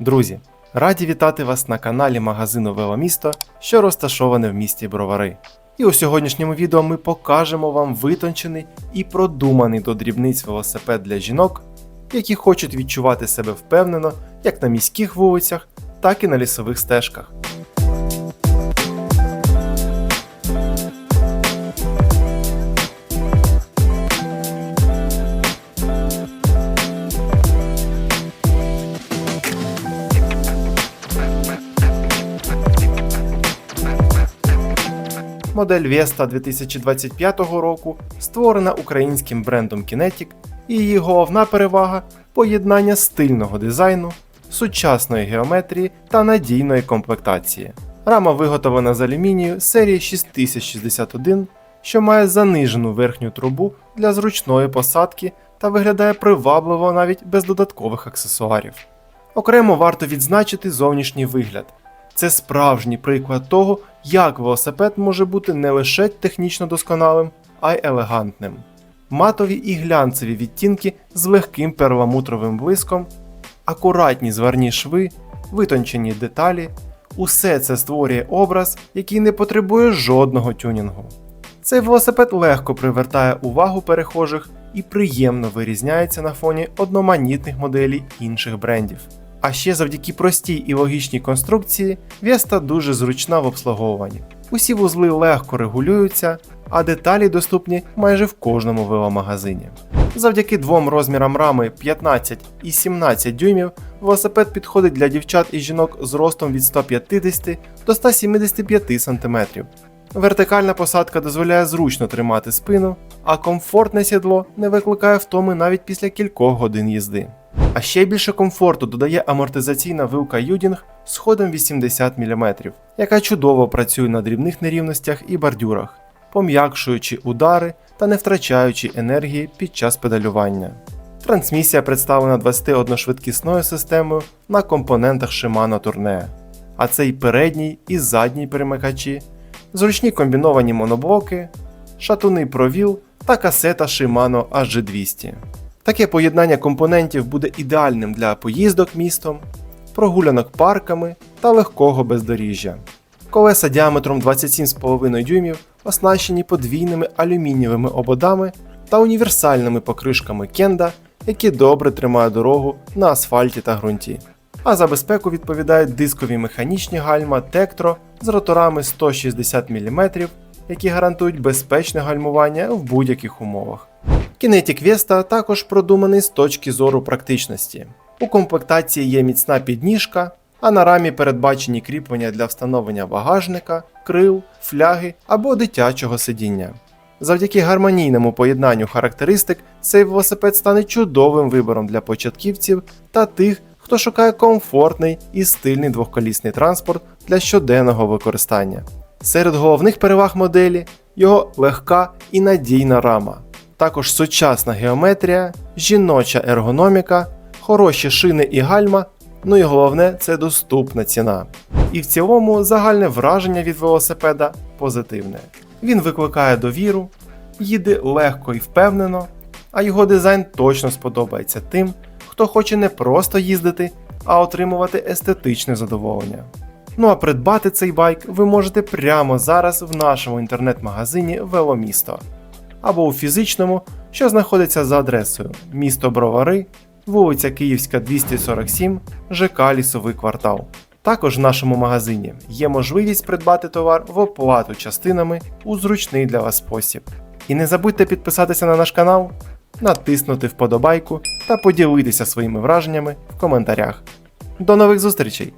Друзі, раді вітати вас на каналі магазину Веломісто, що розташоване в місті Бровари. І у сьогоднішньому відео ми покажемо вам витончений і продуманий до дрібниць велосипед для жінок, які хочуть відчувати себе впевнено як на міських вулицях, так і на лісових стежках. Модель Vesta 2025 року створена українським брендом Kinetic, і її головна перевага поєднання стильного дизайну, сучасної геометрії та надійної комплектації. Рама виготовлена з алюмінію серії 6061, що має занижену верхню трубу для зручної посадки та виглядає привабливо навіть без додаткових аксесуарів. Окремо варто відзначити зовнішній вигляд. Це справжній приклад того, як велосипед може бути не лише технічно досконалим, а й елегантним. Матові і глянцеві відтінки з легким перламутровим блиском, акуратні зварні шви, витончені деталі усе це створює образ, який не потребує жодного тюнінгу. Цей велосипед легко привертає увагу перехожих і приємно вирізняється на фоні одноманітних моделей інших брендів. А ще завдяки простій і логічній конструкції Vesta дуже зручна в обслуговуванні. Усі вузли легко регулюються, а деталі доступні майже в кожному веломагазині. Завдяки двом розмірам рами 15 і 17 дюймів велосипед підходить для дівчат і жінок з ростом від 150 до 175 см. Вертикальна посадка дозволяє зручно тримати спину, а комфортне сідло не викликає втоми навіть після кількох годин їзди. А ще більше комфорту додає амортизаційна вилка Юдінг з ходом 80 мм, яка чудово працює на дрібних нерівностях і бордюрах, пом'якшуючи удари та не втрачаючи енергії під час педалювання. Трансмісія представлена 21-швидкісною системою на компонентах Shimano Tourneo, а це й передній і задній перемикачі, зручні комбіновані моноблоки, шатуни провіл та касета Shimano HG200. Таке поєднання компонентів буде ідеальним для поїздок містом, прогулянок парками та легкого бездоріжжя. Колеса діаметром 27,5 дюймів оснащені подвійними алюмінієвими ободами та універсальними покришками Кенда, які добре тримають дорогу на асфальті та ґрунті. А за безпеку відповідають дискові механічні гальма Tektro з роторами 160 мм, які гарантують безпечне гальмування в будь-яких умовах. Kinetic Vesta також продуманий з точки зору практичності. У комплектації є міцна підніжка, а на рамі передбачені кріплення для встановлення багажника, крил, фляги або дитячого сидіння. Завдяки гармонійному поєднанню характеристик цей велосипед стане чудовим вибором для початківців та тих, хто шукає комфортний і стильний двохколісний транспорт для щоденного використання. Серед головних переваг моделі його легка і надійна рама також сучасна геометрія, жіноча ергономіка, хороші шини і гальма, ну і головне це доступна ціна. І в цілому загальне враження від велосипеда позитивне. Він викликає довіру, їде легко і впевнено, а його дизайн точно сподобається тим, хто хоче не просто їздити, а отримувати естетичне задоволення. Ну а придбати цей байк ви можете прямо зараз в нашому інтернет-магазині Веломісто або у фізичному, що знаходиться за адресою місто Бровари, вулиця Київська, 247, ЖК Лісовий квартал. Також в нашому магазині є можливість придбати товар в оплату частинами у зручний для вас спосіб. І не забудьте підписатися на наш канал, натиснути вподобайку та поділитися своїми враженнями в коментарях. До нових зустрічей!